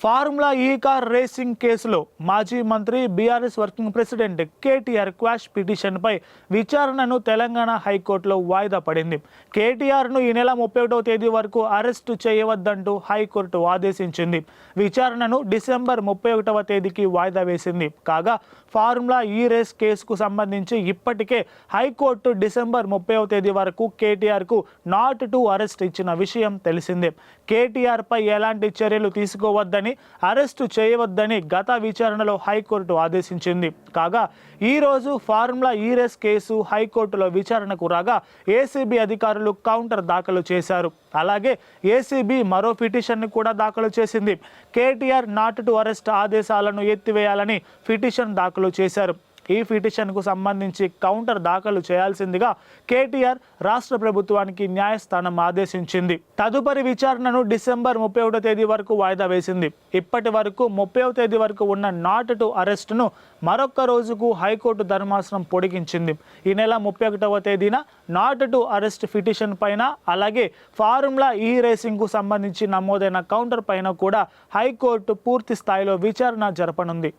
Formula ఈ car racing కేసులో మాజీ మంత్రి BRS working president KTR quash పిటిషన్పై విచారణను తెలంగాణ హైకోర్టులో వాయిదా పడింది. కేటీఆర్ను ఈ నెల ముప్పై ఒకటవ తేదీ వరకు అరెస్టు చేయవద్దంటూ హైకోర్టు ఆదేశించింది. విచారణను డిసెంబర్ ముప్పై ఒకటవ తేదీకి వాయిదా వేసింది. కాగా ఫార్ములా ఈ రేస్ కేసుకు సంబంధించి ఇప్పటికే హైకోర్టు డిసెంబర్ ముప్పైవ తేదీ వరకు కేటీఆర్కు నాట్ టు అరెస్ట్ ఇచ్చిన విషయం తెలిసిందే. కేటీఆర్పై ఎలాంటి చర్యలు తీసుకోవద్దని అరెస్టు చేయవద్దని గత విచారణలో హైకోర్టు ఆదేశించింది. కాగా ఈరోజు ఫార్ములా ఈ రేస్ కేసు హైకోర్టులో విచారణకు రాగా ఏసీబీ అధికారులు కౌంటర్ దాఖలు చేశారు. అలాగే ఏసీబీ మరో పిటిషన్ను కూడా దాఖలు చేసింది. కేటీఆర్ నాట్ టు అరెస్ట్ ఆదేశాలను ఎత్తివేయాలని పిటిషన్ దాఖలు చేశారు. ఈ పిటిషన్కు సంబంధించి కౌంటర్ దాఖలు చేయాల్సిందిగా కేటీఆర్ రాష్ట్ర ప్రభుత్వానికి న్యాయస్థానం ఆదేశించింది. తదుపరి విచారణను డిసెంబర్ ముప్పై ఒకటో తేదీ వరకు వాయిదా వేసింది. ఇప్పటి వరకు ముప్పై తేదీ వరకు ఉన్న నాట్ టు అరెస్టును మరొక్క రోజుకు హైకోర్టు ధర్మాసనం పొడిగించింది. ఈ నెల ముప్పై ఒకటవ తేదీన నాట్ టు అరెస్ట్ పిటిషన్ పైన అలాగే ఫార్ములా ఈ రేసింగ్కు సంబంధించి నమోదైన కౌంటర్ పైన కూడా హైకోర్టు పూర్తి స్థాయిలో విచారణ జరపనుంది.